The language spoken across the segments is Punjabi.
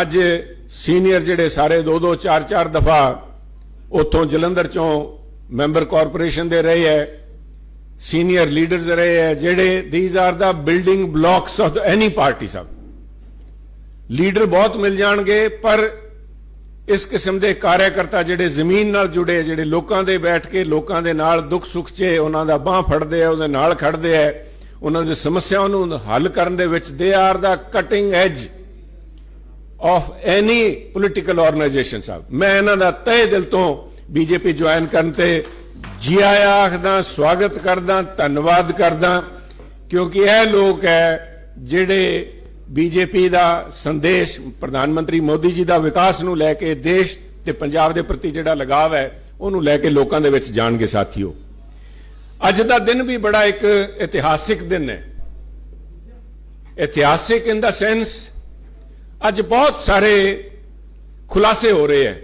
ਅੱਜ ਸੀਨੀਅਰ ਜਿਹੜੇ ਸਾਰੇ ਦੋ ਦੋ ਚਾਰ ਚਾਰ ਦਫਾ ਉੱਥੋਂ ਜਲੰਧਰ ਚੋਂ ਮੈਂਬਰ ਕਾਰਪੋਰੇਸ਼ਨ ਦੇ ਰਹੇ ਹੈ ਸੀਨੀਅਰ ਲੀਡਰਸ ਰਹੇ ਹੈ ਜਿਹੜੇ these are the building blocks of any party ਸਭ। ਲੀਡਰ ਬਹੁਤ ਮਿਲ ਜਾਣਗੇ, ਪਰ ਇਸ ਕਿਸਮ ਦੇ ਕਾਰਿਆਕਰਤਾ ਜਿਹੜੇ ਜ਼ਮੀਨ ਨਾਲ ਜੁੜੇ ਜਿਹੜੇ ਲੋਕਾਂ ਦੇ ਬੈਠ ਕੇ ਲੋਕਾਂ ਦੇ ਨਾਲ ਦੁੱਖ ਸੁੱਖ 'ਚ ਉਹਨਾਂ ਦਾ ਬਾਹ ਫੜਦੇ ਆ ਉਹਦੇ ਨਾਲ ਖੜਦੇ ਆ ਉਹਨਾਂ ਦੀ ਸਮੱਸਿਆਵਾਂ ਨੂੰ ਹੱਲ ਕਰਨ ਦੇ ਵਿੱਚ ਦੇ are the cutting edge of any political organization ਸਾਹਿਬ ਮੈਂ ਇਹਨਾਂ ਦਾ ਤਹਿ ਦਿਲ ਤੋਂ ਬੀਜੇਪੀ ਜੁਆਇਨ ਕਰਨ ਤੇ ਜੀ ਆਇਆਂ ਆਖਦਾ, ਸਵਾਗਤ ਕਰਦਾ, ਧੰਨਵਾਦ ਕਰਦਾ, ਕਿਉਂਕਿ ਇਹ ਲੋਕ ਹੈ ਜਿਹੜੇ ਬੀਜੇਪੀ ਦਾ ਸੰਦੇਸ਼ ਪ੍ਰਧਾਨ ਮੰਤਰੀ ਮੋਦੀ ਜੀ ਦਾ ਵਿਕਾਸ ਨੂੰ ਲੈ ਕੇ ਦੇਸ਼ ਤੇ ਪੰਜਾਬ ਦੇ ਪ੍ਰਤੀ ਜਿਹੜਾ ਲਗਾਵ ਹੈ, ਉਹਨੂੰ ਲੈ ਕੇ ਲੋਕਾਂ ਦੇ ਵਿੱਚ ਜਾਣਗੇ ਸਾਥੀਓ। ਅੱਜ ਦਾ ਦਿਨ ਵੀ ਬੜਾ ਇੱਕ ਇਤਿਹਾਸਿਕ ਦਿਨ ਹੈ। ਇਤਿਹਾਸਿਕ ਇਨ ਦਾ ਸੈਂਸ ਅੱਜ ਬਹੁਤ ਸਾਰੇ ਖੁਲਾਸੇ ਹੋ ਰਹੇ ਹੈ।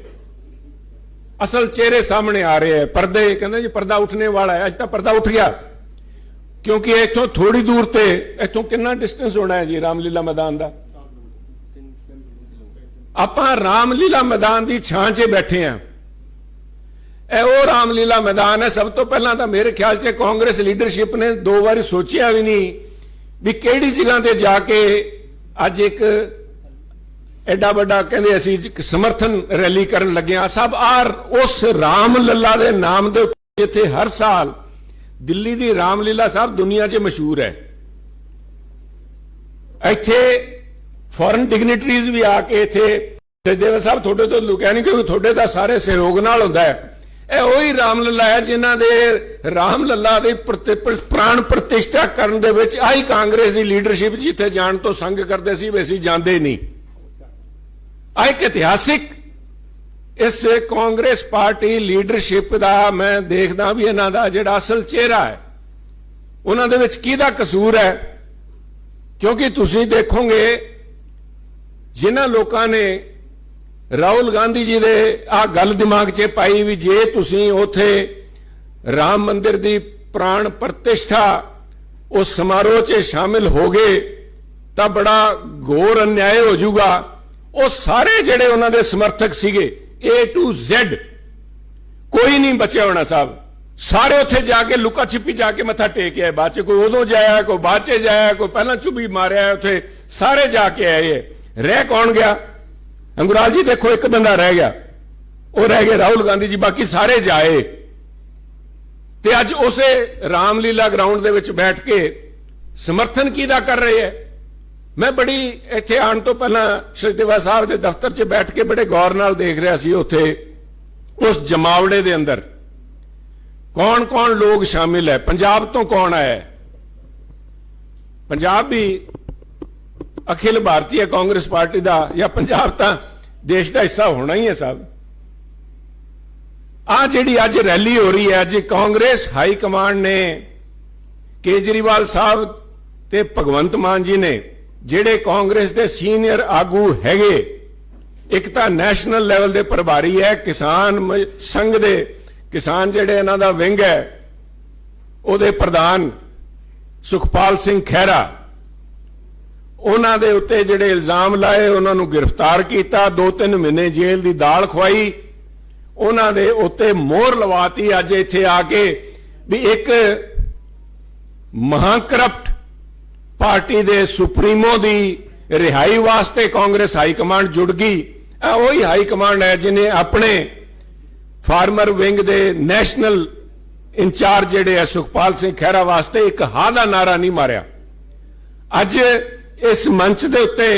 ਅਸਲ ਚਿਹਰੇ ਸਾਹਮਣੇ ਆ ਰਹੇ ਹੈ। ਪਰਦੇ, ਕਹਿੰਦੇ ਜੀ ਪਰਦਾ ਉੱਠਣੇ ਵਾਲਾ ਹੈ। ਅੱਜ ਤਾਂ ਪਰਦਾ ਉੱਠ ਗਿਆ। ਕਿਉਂਕਿ ਇੱਥੋਂ ਥੋੜੀ ਦੂਰ ਤੇ ਇੱਥੋਂ ਕਿੰਨਾ ਡਿਸਟੈਂਸ ਹੋਣਾ ਹੈ ਜੀ ਰਾਮਲੀਲਾ ਮੈਦਾਨ ਦਾ? ਆਪਾਂ ਰਾਮਲੀਲਾ ਮੈਦਾਨ ਦੀ ਛਾਂ 'ਚ ਬੈਠੇ ਆਂ ਇਹ ਉਹ ਰਾਮਲੀਲਾ ਮੈਦਾਨ ਹੈ। ਸਭ ਤੋਂ ਪਹਿਲਾਂ ਤਾਂ ਮੇਰੇ ਖਿਆਲ 'ਚ ਕਾਂਗਰਸ ਲੀਡਰਸ਼ਿਪ ਨੇ ਦੋ ਵਾਰੀ ਸੋਚਿਆ ਵੀ ਨਹੀਂ ਵੀ ਕਿਹੜੀ ਜਗ੍ਹਾ ਤੇ ਜਾ ਕੇ ਅੱਜ ਇੱਕ ਐਡਾ ਵੱਡਾ ਕਹਿੰਦੇ ਅਸੀਂ ਸਮਰਥਨ ਰੈਲੀ ਕਰਨ ਲੱਗੇ ਆ ਸਭ ਆਰ ਉਸ ਰਾਮ ਲੱਲਾ ਦੇ ਨਾਮ ਦੇ ਉੱਤੇ ਜਿੱਥੇ ਹਰ ਸਾਲ ਦਿੱਲੀ ਦੀ ਰਾਮ ਲੀਲਾ ਸਾਹਿਬ ਦੁਨੀਆ 'ਚ ਮਸ਼ਹੂਰ ਹੈ। ਇੱਥੇ ਫੋਰਨ ਡਿਗਨਿਟਰੀਜ਼ ਵੀ ਆ ਕੇ ਇੱਥੇ ਸਚਦੇਵ ਸਾਹਿਬ ਤੁਹਾਡੇ ਤੋਂ ਲੁਕਿਆ ਨਹੀਂ ਕਿਉਂਕਿ ਤੁਹਾਡੇ ਦਾ ਸਾਰੇ ਸਹਿਯੋਗ ਨਾਲ ਹੁੰਦਾ ਹੈ। ਇਹ ਉਹੀ ਰਾਮ ਲੱਲਾ ਹੈ ਜਿਨ੍ਹਾਂ ਦੇ ਰਾਮ ਲੱਲਾ ਦੀ ਪ੍ਰਾਣ ਪ੍ਰਤਿਸ਼ਠਾ ਕਰਨ ਦੇ ਵਿੱਚ ਆਈ ਕਾਂਗਰਸ ਦੀ ਲੀਡਰਸ਼ਿਪ ਜਿੱਥੇ ਜਾਣ ਤੋਂ ਸੰਗ ਕਰਦੇ ਸੀ ਵੀ ਅਸੀਂ ਜਾਂਦੇ ਨਹੀਂ। ਆ ਇੱਕ ਇਤਿਹਾਸਿਕ, ਇਸ ਕਾਂਗਰਸ ਪਾਰਟੀ ਲੀਡਰਸ਼ਿਪ ਦਾ ਮੈਂ ਦੇਖਦਾ ਵੀ ਇਹਨਾਂ ਦਾ ਜਿਹੜਾ ਅਸਲ ਚਿਹਰਾ ਹੈ, ਉਹਨਾਂ ਦੇ ਵਿੱਚ ਕਿਹਦਾ ਕਸੂਰ ਹੈ? ਕਿਉਂਕਿ ਤੁਸੀਂ ਦੇਖੋਗੇ, ਜਿਨ੍ਹਾਂ ਲੋਕਾਂ ਨੇ ਰਾਹੁਲ ਗਾਂਧੀ ਜੀ ਦੇ ਆ ਗੱਲ ਦਿਮਾਗ 'ਚ ਪਾਈ ਵੀ ਜੇ ਤੁਸੀਂ ਉਥੇ ਰਾਮ ਮੰਦਿਰ ਦੀ ਪ੍ਰਾਣ ਪ੍ਰਤਿਸ਼ਠਾ ਉਸ ਸਮਾਰੋਹ 'ਚ ਸ਼ਾਮਿਲ ਹੋਗੇ, ਤਾਂ ਬੜਾ ਘੋਰ ਅਨਿਆਏ ਹੋ ਜਾਊਗਾ। ਉਹ ਸਾਰੇ ਜਿਹੜੇ ਉਹਨਾਂ ਦੇ ਸਮਰਥਕ ਸੀਗੇ, A to Z, ਕੋਈ ਨਹੀਂ ਬਚਿਆ ਹੋਣਾ ਸਾਹਿਬ। ਸਾਰੇ ਉੱਥੇ ਜਾ ਕੇ ਲੁਕਾ ਛਿਪੀ ਜਾ ਕੇ ਮੱਥਾ ਟੇਕ ਆਏ, ਬਾਅਦ ਚ ਕੋਈ ਉਦੋਂ ਜਾਇਆ, ਕੋਈ ਬਾਅਦ ਚ ਜਾਇਆ, ਕੋਈ ਪਹਿਲਾਂ ਚੁੱਭੀ ਮਾਰਿਆ, ਉੱਥੇ ਸਾਰੇ ਜਾ ਕੇ ਆਏ। ਹੈ। ਰਹਿ ਕੌਣ ਗਿਆ? ਅੰਗੁਰਾਲ ਜੀ ਦੇਖੋ, ਇੱਕ ਬੰਦਾ ਰਹਿ ਗਿਆ। ਉਹ ਰਹਿ ਗਿਆ ਰਾਹੁਲ ਗਾਂਧੀ ਜੀ, ਬਾਕੀ ਸਾਰੇ ਜਾਏ। ਤੇ ਅੱਜ ਉਸੇ ਰਾਮਲੀਲਾ ਗਰਾਊਂਡ ਦੇ ਵਿੱਚ ਬੈਠ ਕੇ ਸਮਰਥਨ ਕਿਹਦਾ ਕਰ ਰਹੇ ਹੈ? ਮੈਂ ਬੜੀ ਇੱਥੇ ਆਉਣ ਤੋਂ ਪਹਿਲਾਂ ਸ਼੍ਰੀਦੇਵਾ ਸਾਹਿਬ ਦੇ ਦਫ਼ਤਰ 'ਚ ਬੈਠ ਕੇ ਬੜੇ ਗੌਰ ਨਾਲ ਦੇਖ ਰਿਹਾ ਸੀ ਉੱਥੇ, ਉਸ ਜਮਾਵੜੇ ਦੇ ਅੰਦਰ ਕੌਣ-ਕੌਣ ਲੋਕ ਸ਼ਾਮਿਲ ਹੈ? ਪੰਜਾਬ ਤੋਂ ਕੌਣ ਆਇਆ ਪੰਜਾਬ ਵੀ ਅਖਿਲ ਭਾਰਤੀ ਕਾਂਗਰਸ ਪਾਰਟੀ ਦਾ, ਜਾਂ ਪੰਜਾਬ ਤਾਂ ਦੇਸ਼ ਦਾ ਹਿੱਸਾ ਹੋਣਾ ਹੀ ਹੈ ਸਾਹਿਬ ਆ ਜਿਹੜੀ ਅੱਜ ਰੈਲੀ ਹੋ ਰਹੀ ਹੈ, ਅੱਜ ਕਾਂਗਰਸ ਹਾਈ ਕਮਾਂਡ ਨੇ ਕੇਜਰੀਵਾਲ ਸਾਹਿਬ ਤੇ ਭਗਵੰਤ ਮਾਨ ਜੀ ਨੇ ਜਿਹੜੇ ਕਾਂਗਰਸ ਦੇ ਸੀਨੀਅਰ ਆਗੂ ਹੈਗੇ, ਇੱਕ ਤਾਂ ਨੈਸ਼ਨਲ ਲੈਵਲ ਦੇ ਪ੍ਰਭਾਰੀ ਹੈ, ਕਿਸਾਨ ਸੰਘ ਦੇ, ਕਿਸਾਨ ਜਿਹੜੇ ਇਹਨਾਂ ਦਾ ਵਿੰਗ ਹੈ, ਉਹਦੇ ਪ੍ਰਧਾਨ ਸੁਖਪਾਲ ਸਿੰਘ ਖਹਿਰਾ, ਉਹਨਾਂ ਦੇ ਉੱਤੇ ਜਿਹੜੇ ਇਲਜ਼ਾਮ ਲਾਏ, ਉਹਨਾਂ ਨੂੰ ਗ੍ਰਿਫਤਾਰ ਕੀਤਾ ਦੋ ਤਿੰਨ ਮਹੀਨੇ ਜੇਲ੍ਹ ਦੀ ਦਾਲ ਖਵਾਈ, ਉਹਨਾਂ ਦੇ ਉੱਤੇ ਮੋਹਰ ਲਵਾਤੀ, ਅੱਜ ਇੱਥੇ ਆ ਕੇ ਵੀ ਇੱਕ ਮਹਾ ਕਰਪਟ ਪਾਰਟੀ ਦੇ ਸੁਪਰੀਮੋ ਦੀ ਰਿਹਾਈ ਵਾਸਤੇ ਕਾਂਗਰਸ ਹਾਈ ਕਮਾਂਡ ਜੁੜ ਗਈ। ਇਹ ਉਹੀ ਹਾਈ ਕਮਾਂਡ ਹੈ ਜਿਨੇ ਆਪਣੇ ਫਾਰਮਰ ਵਿੰਗ ਦੇ ਨੈਸ਼ਨਲ ਇੰਚਾਰਜ ਜਿਹੜੇ ਹੈ ਸੁਖਪਾਲ ਸਿੰਘ ਖਹਿਰਾ ਵਾਸਤੇ ਇੱਕ ਹਾਂ ਦਾ ਨਾਰਾ ਨਹੀਂ ਮਾਰਿਆ। ਅੱਜ ਇਸ ਮੰਚ ਦੇ ਉੱਤੇ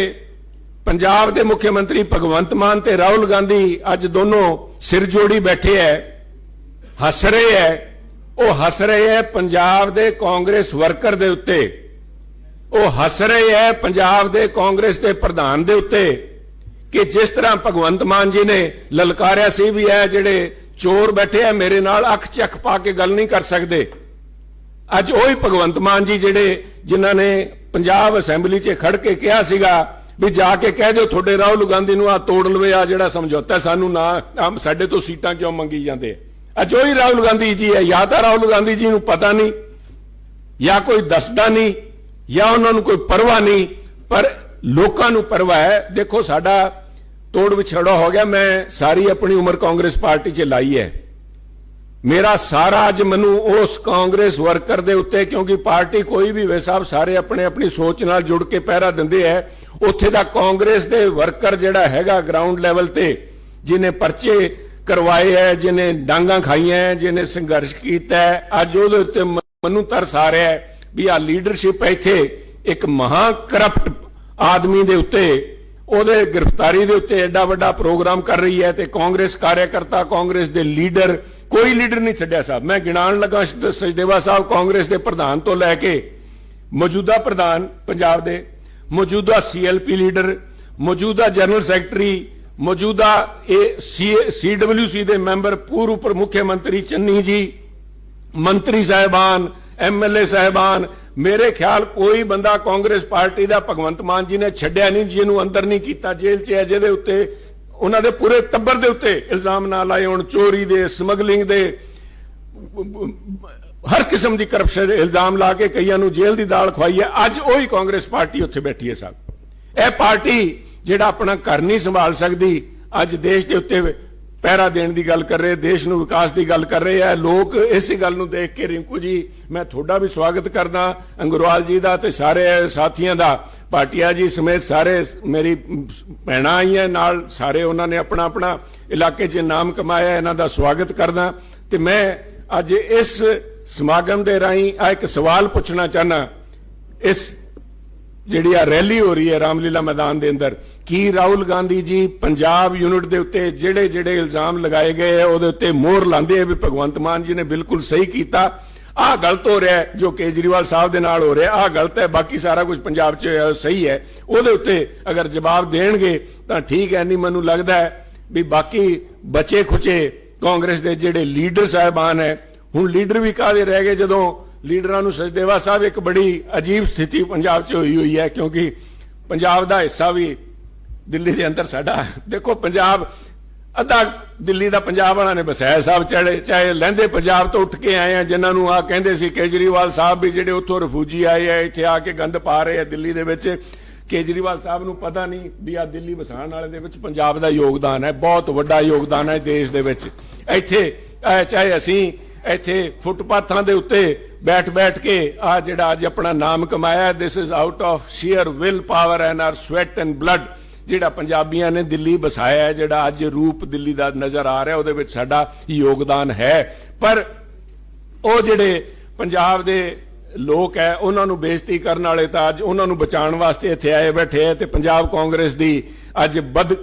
ਪੰਜਾਬ ਦੇ ਮੁੱਖ ਮੰਤਰੀ ਭਗਵੰਤ ਮਾਨ ਤੇ ਰਾਹੁਲ ਗਾਂਧੀ ਅੱਜ ਦੋਨੋਂ ਸਿਰ ਜੋੜੀ ਬੈਠੇ ਐ, ਹੱਸ ਰਹੇ ਐ। ਉਹ ਹੱਸ ਰਹੇ ਐ, ਪੰਜਾਬ ਦੇ ਕਾਂਗਰਸ ਵਰਕਰ ਦੇ ਉੱਤੇ। ਉਹ ਹੱਸ ਰਹੇ ਹੈ ਪੰਜਾਬ ਦੇ ਕਾਂਗਰਸ ਦੇ ਪ੍ਰਧਾਨ ਦੇ ਉੱਤੇ ਕਿ ਜਿਸ ਤਰ੍ਹਾਂ ਭਗਵੰਤ ਮਾਨ ਜੀ ਨੇ ਲਲਕਾਰਿਆ ਸੀ ਵੀ ਇਹ ਜਿਹੜੇ ਚੋਰ ਬੈਠੇ ਆ ਮੇਰੇ ਨਾਲ ਅੱਖ ਚੱਖ ਪਾ ਕੇ ਗੱਲ ਨਹੀਂ ਕਰ ਸਕਦੇ। ਅੱਜ ਉਹੀ ਭਗਵੰਤ ਮਾਨ ਜੀ ਜਿਹੜੇ ਜਿਨ੍ਹਾਂ ਨੇ ਪੰਜਾਬ ਅਸੈਂਬਲੀ 'ਚ ਖੜ ਕੇ ਕਿਹਾ ਸੀਗਾ ਵੀ ਜਾ ਕੇ ਕਹਿ ਦਿਓ ਤੁਹਾਡੇ ਰਾਹੁਲ ਗਾਂਧੀ ਨੂੰ ਆ ਤੋੜ ਲਵੇ ਆ ਜਿਹੜਾ ਸਮਝੌਤਾ ਸਾਨੂੰ ਨਾ ਸਾਡੇ ਤੋਂ ਸੀਟਾਂ ਕਿਉਂ ਮੰਗੀ ਜਾਂਦੇ ਆ ਅੱਜ ਉਹੀ ਰਾਹੁਲ ਗਾਂਧੀ ਜੀ ਹੈ ਜਾਂ ਤਾਂ ਰਾਹੁਲ ਗਾਂਧੀ ਜੀ ਨੂੰ ਪਤਾ ਨਹੀਂ, ਜਾਂ ਕੋਈ ਦੱਸਦਾ ਨਹੀਂ। ਜਾਂ ਉਹਨਾਂ ਨੂੰ ਕੋਈ ਪਰਵਾਹ ਨਹੀਂ ਪਰ ਲੋਕਾਂ ਨੂੰ ਪਰਵਾਹ ਹੈ। ਦੇਖੋ ਸਾਡਾ ਤੋੜ ਵਿਛੜਾ ਹੋ ਗਿਆ ਮੈਂ ਸਾਰੀ ਆਪਣੀ ਉਮਰ ਕਾਂਗਰਸ ਪਾਰਟੀ 'ਚ ਲਾਈ ਹੈ। ਮੇਰਾ ਸਾਰਾ ਅੱਜ ਮੈਨੂੰ ਉਸ ਕਾਂਗਰਸ ਵਰਕਰ ਦੇ ਉੱਤੇ ਕਿਉਂਕਿ ਪਾਰਟੀ ਕੋਈ ਵੀ ਵੇ ਸਾਹਿਬ ਸਾਰੇ ਆਪਣੇ ਆਪਣੀ ਸੋਚ ਨਾਲ ਜੁੜ ਕੇ ਪਹਿਰਾ ਦਿੰਦੇ ਐ ਉੱਥੇ ਦਾ ਕਾਂਗਰਸ ਦੇ ਵਰਕਰ ਜਿਹੜਾ ਹੈਗਾ ਗਰਾਊਂਡ ਲੈਵਲ ਤੇ ਜਿਨੇ ਪਰਚੇ ਕਰਵਾਏ ਐ ਜਿਨੇ ਡਾਂਗਾ ਖਾਈਆਂ ਹੈ, ਜਿਨੇ ਸੰਘਰਸ਼ ਕੀਤਾ ਅੱਜ ਉਹਦੇ ਉੱਤੇ ਮੈਨੂੰ ਤਰਸ ਆ ਰਿਹਾ ਹੈ। ਵੀ ਆ ਲੀਡਰਸ਼ਿਪ ਇੱਥੇ ਇੱਕ ਮਹਾ ਕਰਪਟ ਆਦਮੀ ਦੇ ਉੱਤੇ, ਉਹਦੇ ਗ੍ਰਿਫਤਾਰੀ ਦੇ ਉੱਤੇ ਐਡਾ ਵੱਡਾ ਪ੍ਰੋਗਰਾਮ ਕਰ ਰਹੀ ਹੈ ਤੇ ਕਾਂਗਰਸ ਕਾਰਜਕਰਤਾ ਕਾਂਗਰਸ ਦੇ ਲੀਡਰ ਕੋਈ ਲੀਡਰ ਨਹੀਂ ਛੱਡਿਆ ਸਾਹਿਬ। ਮੈਂ ਗਿਣਾਉਣ ਲੱਗਾ ਸ- ਸਾਹਿਬ ਕਾਂਗਰਸ ਦੇ ਪ੍ਰਧਾਨ ਤੋਂ ਲੈ ਕੇ ਮੌਜੂਦਾ ਪ੍ਰਧਾਨ ਪੰਜਾਬ ਦੇ, ਮੌਜੂਦਾ ਸੀਐਲਪੀ ਲੀਡਰ, ਮੌਜੂਦਾ ਜਨਰਲ ਸੈਕਟਰੀ, ਮੌਜੂਦਾ ਇਹ ਸੀਡਬਲਯੂਸੀ ਦੇ ਮੈਂਬਰ, ਪੂਰਵ ਉਪ ਮੁੱਖ ਮੰਤਰੀ ਚੰਨੀ ਜੀ, ਮੰਤਰੀ ਸਾਹਿਬਾਨ ਐਮਐਲਏ ਸਾਹਿਬਾਨ, ਮੇਰੇ ਖਿਆਲ ਕੋਈ ਬੰਦਾ ਕਾਂਗਰਸ ਪਾਰਟੀ ਦਾ ਭਗਵੰਤ ਮਾਨ ਜੀ ਨੇ ਛੱਡਿਆ ਨਹੀਂ, ਜਿਹਨੂੰ ਅੰਦਰ ਨਹੀਂ ਕੀਤਾ, ਜੇਲ੍ਹ 'ਚ ਹੈ, ਜਿਹਦੇ ਉੱਤੇ ਉਹਨਾਂ ਦੇ ਪੂਰੇ ਟੱਬਰ ਦੇ ਉੱਤੇ ਇਲਜ਼ਾਮ ਨਾ ਲਾਏ ਹੋਣ, ਚੋਰੀ ਦੇ, ਸਮਗਲਿੰਗ ਦੇ, ਹਰ ਕਿਸਮ ਦੀ ਕਰਪਸ਼ਨ ਦੇ ਇਲਜ਼ਾਮ ਲਾ ਕੇ ਕਈਆਂ ਨੂੰ ਜੇਲ੍ਹ ਦੀ ਦਾਲ ਖਵਾਈ ਹੈ। ਅੱਜ ਉਹੀ ਕਾਂਗਰਸ ਪਾਰਟੀ ਉੱਥੇ ਬੈਠੀ ਹੈ, ਸਾਹਿਬ। ਇਹ ਪਾਰਟੀ ਜਿਹੜਾ ਆਪਣਾ ਘਰ ਨਹੀਂ ਸੰਭਾਲ ਸਕਦੀ, ਅੱਜ ਦੇਸ਼ ਦੇ ਉੱਤੇ ਪਹਿਰਾ ਦੇਣ ਦੀ ਗੱਲ ਕਰ ਰਹੇ, ਦੇਸ਼ ਨੂੰ ਵਿਕਾਸ ਦੀ ਗੱਲ ਕਰ ਰਹੇ ਆ। ਲੋਕ ਇਸੇ ਗੱਲ ਨੂੰ ਦੇਖ ਕੇ, ਰਿੰਕੂ ਜੀ, ਮੈਂ ਤੁਹਾਡਾ ਵੀ ਸਵਾਗਤ ਕਰਦਾ, ਅੰਗਰਵਾਲ ਜੀ ਦਾ ਤੇ ਸਾਰੇ ਸਾਥੀਆਂ ਦਾ ਪਾਟਿਆ ਜੀ ਸਮੇਤ ਸਾਰੇ ਮੇਰੀ ਭੈਣਾਂ ਆਈਆਂ ਨਾਲ, ਸਾਰੇ ਉਹਨਾਂ ਨੇ ਆਪਣਾ ਆਪਣਾ ਇਲਾਕੇ 'ਚ ਨਾਮ ਕਮਾਇਆ, ਇਹਨਾਂ ਦਾ ਸਵਾਗਤ ਕਰਦਾ। ਤੇ ਮੈਂ ਅੱਜ ਇਸ ਸਮਾਗਮ ਦੇ ਰਾਹੀਂ ਆ ਇੱਕ ਸਵਾਲ ਪੁੱਛਣਾ ਚਾਹਨਾ ਇਸ ਜਿਹੜੀ ਆ ਰੈਲੀ ਹੋ ਰਹੀ ਹੈ ਰਾਮਲੀਲਾ ਮੈਦਾਨ ਦੇ ਅੰਦਰ, ਕੀ ਰਾਹੁਲ ਗਾਂਧੀ ਜੀ ਪੰਜਾਬ ਯੂਨਿਟ ਦੇ ਉੱਤੇ ਜਿਹੜੇ ਜਿਹੜੇ ਇਲਜ਼ਾਮ ਲਗਾਏ ਗਏ ਆ, ਉਹਦੇ ਉੱਤੇ ਮੋਹਰ ਲਾਉਂਦੇ ਆ ਵੀ ਭਗਵੰਤ ਮਾਨ ਜੀ ਨੇ ਬਿਲਕੁਲ ਸਹੀ ਕੀਤਾ। ਆਹ ਗਲਤ ਹੋ ਰਿਹਾ ਜੋ ਕੇਜਰੀਵਾਲ ਸਾਹਿਬ ਦੇ ਨਾਲ ਹੋ ਰਿਹਾ, ਆਹ ਗਲਤ ਹੈ, ਬਾਕੀ ਸਾਰਾ ਕੁਝ ਪੰਜਾਬ 'ਚ ਸਹੀ ਹੈ। ਉਹਦੇ ਉੱਤੇ ਅਗਰ ਜਵਾਬ ਦੇਣਗੇ, ਤਾਂ ਠੀਕ ਹੈ, ਨਹੀਂ ਮੈਨੂੰ ਲੱਗਦਾ ਹੈ ਵੀ ਬਾਕੀ ਬਚੇ ਖੁਚੇ ਕਾਂਗਰਸ ਦੇ ਜਿਹੜੇ ਲੀਡਰ ਸਾਹਿਬਾਨ ਹੈ, ਹੁਣ ਲੀਡਰ ਵੀ ਕਾਹਦੇ ਰਹਿ ਗਏ ਜਦੋਂ ਲੀਡਰਾਂ ਨੂੰ ਸਚਦੇਵਾ ਸਾਹਿਬ, ਇੱਕ ਬੜੀ ਅਜੀਬ ਸਥਿਤੀ ਪੰਜਾਬ 'ਚ ਹੋਈ ਹੋਈ ਹੈ, ਕਿਉਂਕਿ ਪੰਜਾਬ ਦਾ ਹਿੱਸਾ ਵੀ ਦਿੱਲੀ ਦੇ ਅੰਦਰ ਸਾਡਾ ਦੇਖੋ, ਪੰਜਾਬ, ਅੱਧਾ ਦਿੱਲੀ ਦਾ ਪੰਜਾਬ ਵਾਲਾ ਨੇ ਬਸਾਇਆ ਸਾਹਿਬ ਚੜੇ ਚਾਹੇ ਲਹਿੰਦੇ ਪੰਜਾਬ ਤੋਂ ਉੱਠ ਕੇ ਆਏ ਆ, ਜਿਨ੍ਹਾਂ ਨੂੰ ਆ ਕਹਿੰਦੇ ਸੀ ਕੇਜਰੀਵਾਲ ਸਾਹਿਬ ਵੀ ਜਿਹੜੇ ਉੱਥੋਂ ਰਿਫਿਊਜੀ ਆਏ ਆ, ਇੱਥੇ ਆ ਕੇ ਗੰਦ ਪਾ ਰਹੇ ਆ ਦਿੱਲੀ ਦੇ ਵਿੱਚ। ਕੇਜਰੀਵਾਲ ਸਾਹਿਬ ਨੂੰ ਪਤਾ ਨਹੀਂ ਵੀ ਆ ਦਿੱਲੀ ਵਸਾਣ ਵਾਲੇ ਦੇ ਵਿੱਚ ਪੰਜਾਬ ਦਾ ਯੋਗਦਾਨ ਹੈ, ਬਹੁਤ ਵੱਡਾ ਯੋਗਦਾਨ ਹੈ ਦੇਸ਼ ਦੇ ਵਿੱਚ। ਇੱਥੇ ਚਾਹੇ ਅਸੀਂ ਇੱਥੇ ਫੁੱਟਪਾਥਾਂ ਦੇ ਉੱਤੇ ਬੈਠ ਬੈਠ ਕੇ ਆ ਜਿਹੜਾ ਅੱਜ ਆਪਣਾ ਨਾਮ ਕਮਾਇਆ this is out of sheer will power and our sweat and blood ਜਿਹੜਾ ਪੰਜਾਬੀਆਂ ਨੇ ਦਿੱਲੀ ਵਸਾਇਆ ਜਿਹੜਾ ਅੱਜ ਰੂਪ ਦਿੱਲੀ ਦਾ ਨਜ਼ਰ ਆ ਰਿਹਾ, ਉਹਦੇ ਵਿੱਚ ਸਾਡਾ ਯੋਗਦਾਨ ਹੈ। ਪਰ ਉਹ ਜਿਹੜੇ ਪੰਜਾਬ ਦੇ ਲੋਕ ਹੈ, ਉਹਨਾਂ ਨੂੰ ਬੇਇੱਜ਼ਤੀ ਕਰਨ ਵਾਲੇ ਤਾਂ ਅੱਜ ਉਹਨਾਂ ਨੂੰ ਬਚਾਉਣ ਵਾਸਤੇ ਇੱਥੇ ਆਏ ਬੈਠੇ ਹੈ ਤੇ ਪੰਜਾਬ ਕਾਂਗਰਸ ਦੀ ਅੱਜ ਬਦ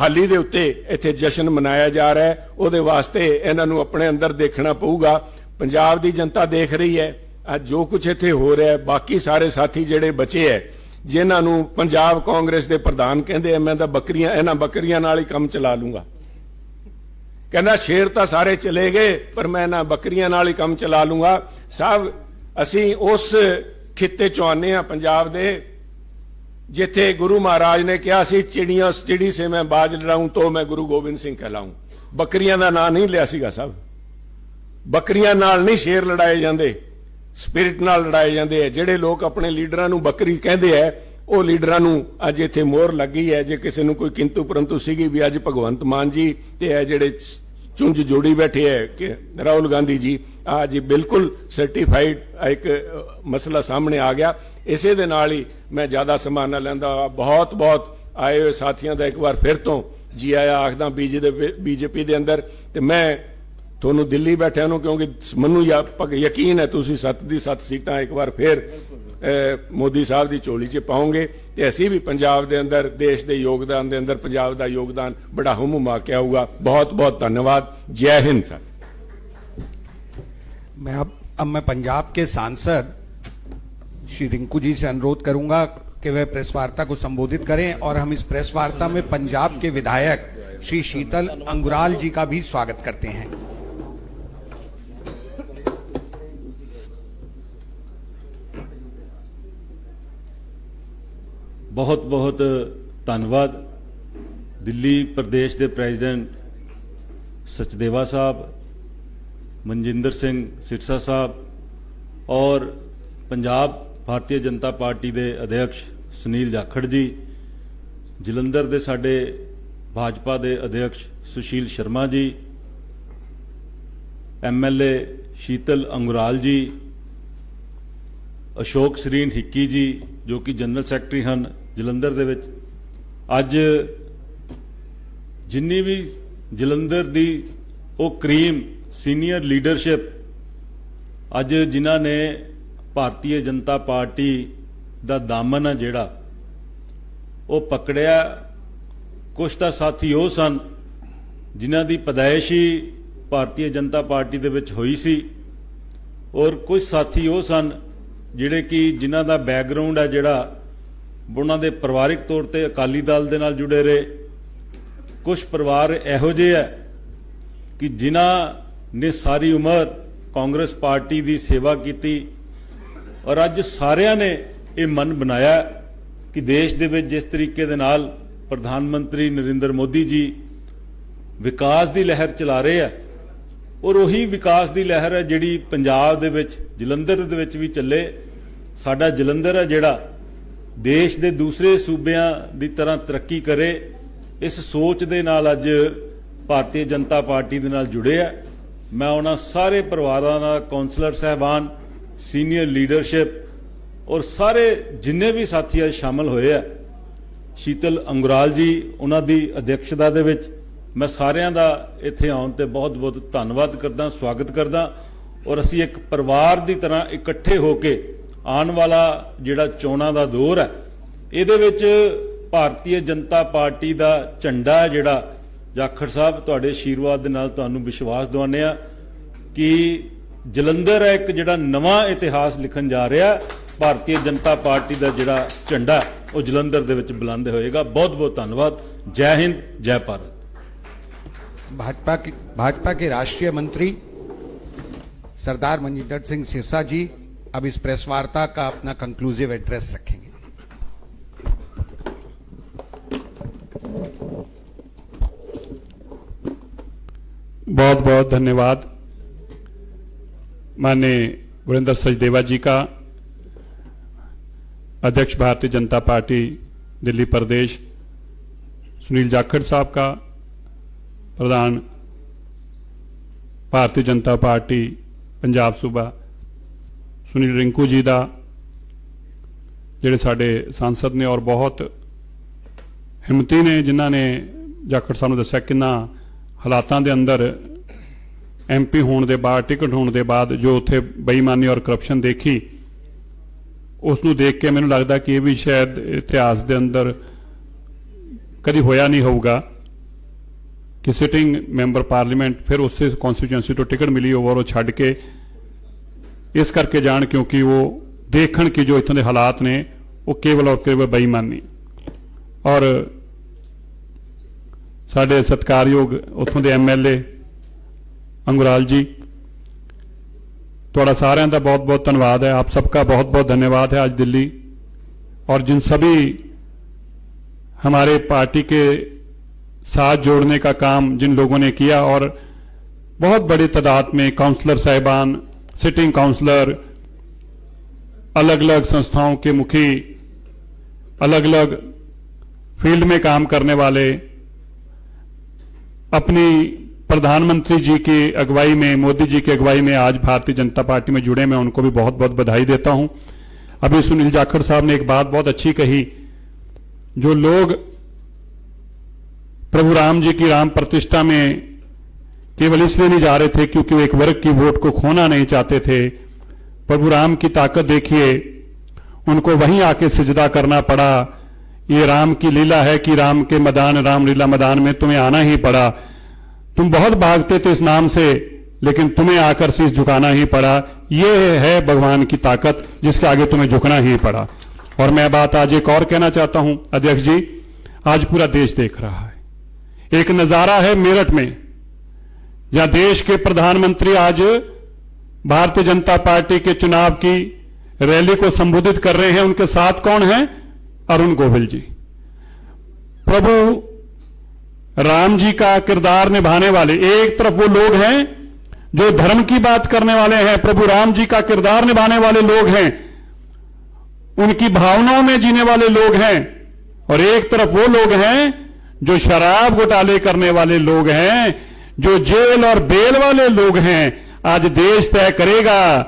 ਹਾਲੀ ਦੇ ਉੱਤੇ ਇੱਥੇ ਜਸ਼ਨ ਮਨਾਇਆ ਜਾ ਰਿਹਾ ਹੈ। ਉਹਦੇ ਵਾਸਤੇ ਇਹਨਾਂ ਨੂੰ ਆਪਣੇ ਅੰਦਰ ਦੇਖਣਾ ਪਊਗਾ। ਪੰਜਾਬ ਦੀ ਜਨਤਾ ਦੇਖ ਰਹੀ ਹੈ। ਅੱਜ ਜੋ ਕੁਝ ਇੱਥੇ ਹੋ ਰਿਹਾ ਹੈ, ਬਾਕੀ ਸਾਰੇ ਸਾਥੀ ਜਿਹੜੇ ਬਚੇ ਹੈ, ਜਿਨ੍ਹਾਂ ਨੂੰ ਪੰਜਾਬ ਕਾਂਗਰਸ ਦੇ ਪ੍ਰਧਾਨ ਕਹਿੰਦੇ ਆ, ਮੈਂ ਤਾਂ ਬੱਕਰੀਆਂ, ਇਹਨਾਂ ਬੱਕਰੀਆਂ ਨਾਲ ਹੀ ਕੰਮ ਚਲਾ ਲੂੰਗਾ। ਕਹਿੰਦਾ, ਸ਼ੇਰ ਤਾਂ ਸਾਰੇ ਚਲੇ ਗਏ, ਪਰ ਮੈਂ ਇਹਨਾਂ ਬੱਕਰੀਆਂ ਨਾਲ ਹੀ ਕੰਮ ਚਲਾ ਲੂੰਗਾ। ਸਾਹਿਬ, ਅਸੀਂ ਉਸ ਖਿੱਤੇ ਚੋਂ ਆਨੇ ਆ ਪੰਜਾਬ ਦੇ। ਜਿੱਥੇ ਗੁਰੂ ਮਹਾਰਾਜ ਨੇ ਕਿਹਾ ਸੀ, ਚਿੜੀਆਂ ਚਿੜੀ ਸੇ ਮੈਂ ਬਾਜ ਲੜਾਉਂ, ਤੋ ਮੈਂ ਗੁਰੂ ਗੋਬਿੰਦ ਸਿੰਘ ਕਹਿਲਾਉਂ। ਬੱਕਰੀਆਂ ਦਾ ਨਾਂ ਨਹੀਂ ਲਿਆ ਸੀਗਾ ਸਾਹਿਬ ਬੱਕਰੀਆਂ ਨਾਲ ਨਹੀਂ ਸ਼ੇਰ ਲੜਾਏ ਜਾਂਦੇ, ਸਪਿਰਿਟ ਨਾਲ ਲੜਾਏ ਜਾਂਦੇ ਆ। ਜਿਹੜੇ ਲੋਕ ਆਪਣੇ ਲੀਡਰਾਂ ਨੂੰ ਬੱਕਰੀ ਕਹਿੰਦੇ ਆ, ਉਹ ਲੀਡਰਾਂ ਨੂੰ ਅੱਜ ਇੱਥੇ ਮੋਹਰ ਲੱਗੀ ਹੈ। ਜੇ ਕਿਸੇ ਨੂੰ ਕੋਈ ਕਿੰਤੂ ਪਰੰਤੂ ਸੀਗੀ ਵੀ ਅੱਜ ਭਗਵੰਤ ਮਾਨ ਜੀ ਤੇ ਇਹ ਜਿਹੜੇ ਚੁੰਝ ਜੋੜੀ ਬੈਠੇ ਹੈ ਕਿ ਰਾਹੁਲ ਗਾਂਧੀ ਜੀ, ਅੱਜ ਬਿਲਕੁਲ ਸਰਟੀਫਾਈਡ ਇੱਕ ਮਸਲਾ ਸਾਹਮਣੇ ਆ ਗਿਆ। ਇਸੇ ਦੇ ਨਾਲ ਹੀ ਮੈਂ ਜ਼ਿਆਦਾ ਸਮਾਂ ਨਾ ਲੈਂਦਾ। ਬਹੁਤ ਬਹੁਤ ਆਏ ਹੋਏ ਸਾਥੀਆਂ ਦਾ ਇੱਕ ਵਾਰ ਫਿਰ ਤੋਂ ਜੀ ਆਇਆ ਆਖਦਾ ਬੀਜੇ ਦੇ, ਬੀਜੇਪੀ ਦੇ ਅੰਦਰ। ਤੇ ਮੈਂ ਤੁਹਾਨੂੰ ਦਿੱਲੀ ਬੈਠਿਆਂ ਨੂੰ ਕਿਉਂਕਿ ਮੈਨੂੰ ਯਾ- ਯਕੀਨ ਹੈ ਤੁਸੀਂ ਸੱਤ ਦੀ ਸੱਤ ਸੀਟਾਂ ਇੱਕ ਵਾਰ ਫਿਰ ਮੋਦੀ ਸਾਹਿਬ ਦੀ ਝੋਲੀ 'ਚ ਪਾਉਂਗੇ ਤੇ ਅਸੀਂ ਵੀ ਪੰਜਾਬ ਦੇ ਅੰਦਰ ਦੇਸ਼ ਦੇ ਯੋਗਦਾਨ ਦੇ ਅੰਦਰ ਪੰਜਾਬ ਦਾ ਯੋਗਦਾਨ ਬੜਾ ਹੁਮੁਮਾ ਕੇ ਆਊਗਾ ਬਹੁਤ ਬਹੁਤ ਧੰਨਵਾਦ ਜੈ ਹਿੰਦ ਸਰ मैं अब अब मैं पंजाब के सांसद श्री रिंकू जी से अनुरोध करूंगा कि वे प्रेस वार्ता को संबोधित करें और हम इस प्रेस वार्ता में पंजाब के विधायक श्री शीतल अंगुराल जी का भी स्वागत करते हैं ਬਹੁਤ ਬਹੁਤ ਧੰਨਵਾਦ। ਦਿੱਲੀ ਪ੍ਰਦੇਸ਼ ਦੇ ਪ੍ਰੈਜ਼ੀਡੈਂਟ ਸਚਦੇਵਾ ਸਾਹਿਬ, ਮਨਜਿੰਦਰ ਸਿੰਘ ਸਿਰਸਾ ਸਾਹਿਬ ਔਰ ਪੰਜਾਬ ਭਾਰਤੀ ਜਨਤਾ ਪਾਰਟੀ ਦੇ ਅਧਿਕਸ਼ ਸੁਨੀਲ ਜਾਖੜ ਜੀ, ਜਲੰਧਰ ਦੇ ਸਾਡੇ ਭਾਜਪਾ ਦੇ ਅਧਿਕਸ਼ ਸੁਸ਼ੀਲ ਸ਼ਰਮਾ ਜੀ ਐਮਐਲਏ ਸ਼ੀਤਲ ਅੰਗੁਰਾਲ ਜੀ, ਅਸ਼ੋਕ ਸਰੀਨ ਹਿੱਕੀ ਜੀ ਜੋ ਕਿ ਜਨਰਲ ਸੈਕਟਰੀ ਹਨ ਜਲੰਧਰ ਦੇ ਵਿੱਚ। ਅੱਜ ਜਿੰਨੀ ਵੀ ਜਲੰਧਰ ਦੀ ਉਹ ਕਰੀਮ ਸੀਨੀਅਰ ਲੀਡਰਸ਼ਿਪ, ਅੱਜ ਜਿਨ੍ਹਾਂ ਨੇ ਭਾਰਤੀ ਜਨਤਾ ਪਾਰਟੀ ਦਾ ਦਾਮਨ ਆ ਜਿਹੜਾ, ਉਹ ਪਕੜਿਆ। ਕੁਝ ਤਾਂ ਸਾਥੀ ਉਹ ਸਨ ਜਿਨ੍ਹਾਂ ਦੀ ਪਦਾਇਸ਼ ਹੀ ਭਾਰਤੀ ਜਨਤਾ ਪਾਰਟੀ ਦੇ ਵਿੱਚ ਹੋਈ ਸੀ। ਔਰ ਕੁਝ ਸਾਥੀ ਉਹ ਸਨ ਜਿਹੜੇ ਕਿ ਜਿਨ੍ਹਾਂ ਦਾ ਬੈਕਗ੍ਰਾਉਂਡ ਹੈ ਜਿਹੜਾ ਉਹਨਾਂ ਦੇ ਪਰਿਵਾਰਿਕ ਤੌਰ ਤੇ ਅਕਾਲੀ ਦਲ ਦੇ ਨਾਲ ਜੁੜੇ ਰਹੇ। ਕੁਝ ਪਰਿਵਾਰ ਇਹੋ ਜਿਹੇ ਹੈ ਕਿ ਜਿਨ੍ਹਾਂ ਨੇ ਸਾਰੀ ਉਮਰ ਕਾਂਗਰਸ ਪਾਰਟੀ ਦੀ ਸੇਵਾ ਕੀਤੀ ਔਰ ਅੱਜ ਸਾਰਿਆਂ ਨੇ ਇਹ ਮਨ ਬਣਾਇਆ ਕਿ ਦੇਸ਼ ਦੇ ਵਿੱਚ ਜਿਸ ਤਰੀਕੇ ਦੇ ਨਾਲ ਪ੍ਰਧਾਨ ਮੰਤਰੀ ਨਰਿੰਦਰ ਮੋਦੀ ਜੀ ਵਿਕਾਸ ਦੀ ਲਹਿਰ ਚਲਾ ਰਹੇ ਆ, ਔਰ ਉਹੀ ਵਿਕਾਸ ਦੀ ਲਹਿਰ ਹੈ ਜਿਹੜੀ ਪੰਜਾਬ ਦੇ ਵਿੱਚ, ਜਲੰਧਰ ਦੇ ਵਿੱਚ ਵੀ ਚੱਲੇ। ਸਾਡਾ ਜਲੰਧਰ ਹੈ ਜਿਹੜਾ ਦੇਸ਼ ਦੇ ਦੂਸਰੇ ਸੂਬਿਆਂ ਦੀ ਤਰ੍ਹਾਂ ਤਰੱਕੀ ਕਰੇ, ਇਸ ਸੋਚ ਦੇ ਨਾਲ ਅੱਜ ਭਾਰਤੀ ਜਨਤਾ ਪਾਰਟੀ ਦੇ ਨਾਲ ਜੁੜੇ ਆ। ਮੈਂ ਉਹਨਾਂ ਸਾਰੇ ਪਰਿਵਾਰਾਂ ਦਾ ਕਾਉਂਸਲਰ ਸਹਿਬਾਨ, ਸੀਨੀਅਰ ਲੀਡਰਸ਼ਿਪ ਔਰ ਸਾਰੇ ਜਿੰਨੇ ਵੀ ਸਾਥੀ ਅੱਜ ਸ਼ਾਮਲ ਹੋਏ ਆ, ਸ਼ੀਤਲ ਅੰਗੁਰਾਲ ਜੀ, ਉਹਨਾਂ ਦੀ ਅਧਿਕਸ਼ਤਾ ਦੇ ਵਿੱਚ ਮੈਂ ਸਾਰਿਆਂ ਦਾ ਇੱਥੇ ਆਉਣ ਤੇ ਬਹੁਤ-ਬਹੁਤ ਧੰਨਵਾਦ ਕਰਦਾ, ਸਵਾਗਤ ਕਰਦਾ ਔਰ ਅਸੀਂ ਇੱਕ ਪਰਿਵਾਰ ਦੀ ਤਰ੍ਹਾਂ ਇਕੱਠੇ ਹੋ ਕੇ ਆਉਣ ਵਾਲਾ ਜਿਹੜਾ ਚੋਣਾਂ ਦਾ ਦੌਰ ਹੈ ਇਹਦੇ ਵਿੱਚ ਭਾਰਤੀ ਜਨਤਾ ਪਾਰਟੀ ਦਾ ਝੰਡਾ ਹੈ ਜਿਹੜਾ ਜਾਖੜ ਸਾਹਿਬ ਤੁਹਾਡੇ ਆਸ਼ੀਰਵਾਦ ਦੇ ਨਾਲ ਤੁਹਾਨੂੰ ਵਿਸ਼ਵਾਸ ਦਿਵਾਉਂਦੇ ਆ ਕਿ ਜਲੰਧਰ ਹੈ ਇੱਕ ਜਿਹੜਾ ਨਵਾਂ ਇਤਿਹਾਸ ਲਿਖਣ ਜਾ ਰਿਹਾ ਭਾਰਤੀ ਜਨਤਾ ਪਾਰਟੀ ਦਾ ਜਿਹੜਾ ਝੰਡਾ ਹੈ, ਉਹ ਜਲੰਧਰ ਦੇ ਵਿੱਚ ਬੁਲੰਦ ਹੋਏਗਾ ਬਹੁਤ ਬਹੁਤ ਧੰਨਵਾਦ ਜੈ ਹਿੰਦ ਜੈ ਭਾਰਤ भाजपा के भाजपा के राष्ट्रीय मंत्री सरदार मनजिंदर सिंह सिरसा जी अब इस प्रेस वार्ता का अपना कंक्लूसिव एड्रेस रखेंगे। बहुत बहुत धन्यवाद। माननीय वरिंदर सचदेवा जी का, अध्यक्ष भारतीय जनता पार्टी, दिल्ली प्रदेश, सुनील जाखड़ साहब का, प्रधान, भारतीय जनता पार्टी, पंजाब सूबा। ਸੁਨੀਲ ਰਿੰਕੂ ਜੀ ਦਾ, ਜਿਹੜੇ ਸਾਡੇ ਸੰਸਦ ਨੇ ਔਰ ਬਹੁਤ ਹਿੰਮਤੀ ਨੇ, ਜਿਨ੍ਹਾਂ ਨੇ ਜਾਖੜ ਸਾਨੂੰ ਦੱਸਿਆ ਕਿੰਨਾ ਹਾਲਾਤਾਂ ਦੇ ਅੰਦਰ ਐਮਪੀ ਹੋਣ ਦੇ ਬਾਅਦ, ਟਿਕਟ ਹੋਣ ਦੇ ਬਾਅਦ ਜੋ ਉੱਥੇ ਬੇਈਮਾਨੀ ਔਰ ਕਰਪਸ਼ਨ ਦੇਖੀ ਉਸ ਨੂੰ ਦੇਖ ਕੇ ਮੈਨੂੰ ਲੱਗਦਾ ਕਿ ਇਹ ਵੀ ਸ਼ਾਇਦ ਇਤਿਹਾਸ ਦੇ ਅੰਦਰ ਕਦੀ ਹੋਇਆ ਨਹੀਂ ਹੋਊਗਾ ਕਿ ਸਿਟਿੰਗ ਮੈਂਬਰ ਪਾਰਲੀਮੈਂਟ ਫਿਰ ਉਸੇ ਕਨਸਟੀਚੁਐਂਸੀ ਤੋਂ ਟਿਕਟ ਮਿਲੀ ਹੋਵੇ ਔਰ ਉਹ ਛੱਡ ਕੇ ਇਸ ਕਰਕੇ ਜਾਣ ਕਿਉਂਕਿ ਉਹ ਦੇਖਣ ਕਿ ਜੋ ਇੱਥੋਂ ਦੇ ਹਾਲਾਤ ਨੇ ਉਹ ਕੇਵਲ ਔਰ ਕੇਵਲ ਬੇਈਮਾਨੀ ਔਰ ਸਾਡੇ ਸਤਿਕਾਰਯੋਗ ਉੱਥੋਂ ਦੇ ਐਮਐਲਏ ਅੰਗੁਰਾਲ ਜੀ ਤੁਹਾਡਾ ਸਾਰਿਆਂ ਦਾ बहुत बहुत धन्यवाद है आप सबका बहुत बहुत धन्यवाद है आज दिल्ली और जिन सभी हमारे पार्टी के साथ जोड़ने का काम जिन लोगों ने किया और बहुत बड़ी तादाद में काउंसलर साहिबान सिटिंग काउंसलर अलग अलग संस्थाओं के मुखी अलग अलग फ़ील्ड में काम करने वाले, अपनी प्रधानमंत्री जी की अगुवाई में, मोदी जी की अगुवाई में आज भारतीय जनता पार्टी में जुड़े मैं उनको भी बहुत बहुत बधाई देता हूँ। अभी सुनील जाखड़ साहब ने एक बात बहुत अच्छी कही, जो लोग प्रभु राम जी की राम प्रतिष्ठा में केवल इसलिए नहीं जा रहे थे क्योंकि वो एक वर्ग की वोट को खोना नहीं चाहते थे। प्रभु राम की ताकत देखिए, उनको वहीं आके सिजदा करना पड़ा। ये राम की लीला है कि राम के मैदान, राम लीला मैदान में तुम्हें आना ही पड़ा। तुम बहुत भागते थे इस नाम से, लेकिन तुम्हें आकर शीश झुकाना ही पड़ा। ये है भगवान की ताकत, जिसके आगे तुम्हें झुकना ही पड़ा। और मैं बात आज एक और कहना चाहता हूँ। अध्यक्ष जी, आज पूरा देश देख रहा है। एक नज़ारा है मेरठ में। जहाँ देश के प्रधानमंत्री आज भारतीय जनता पार्टी के चुनाव की रैली को संबोधित कर रहे हैं। उनके साथ कौन है? अरुण गोविल जी। प्रभु राम जी का किरदार निभाने वाले, एक तरफ़ वो लोग हैं जो धर्म की बात करने वाले हैं, प्रभु राम जी का किरदार निभाने वाले लोग हैं, उनकी भावनाओं में जीने वाले लोग हैं, और एक तरफ़ वो लोग हैं जो शराब घोटाले करने वाले लोग हैं जो जेल और बेल वाले लोग हैं, आज देश तय करेगा,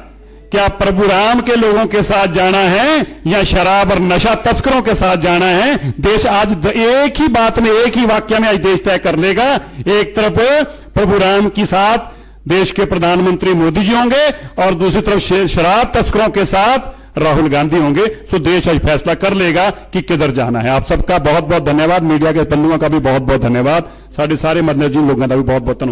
क्या प्रभु राम के लोगों के साथ जाना है, या शराब और नशा तस्करों के साथ जाना है? देश आज एक ही बात में, एक ही वाक्य में आज देश तय कर लेगा। एक तरफ़ प्रभु राम के साथ देश के प्रधानमंत्री मोदी जी होंगे, और दूसरी तरफ़ शराब तस्करों के साथ राहुल गांधी होंगे सो देश आज फैसला कर लेगा कि किधर जाना है आप सबका बहुत बहुत धन्यवाद मीडिया के बंधुओं का भी बहुत बहुत धन्यवाद साढ़े सारे मदनजीन लोगों का भी बहुत बहुत धन्यवाद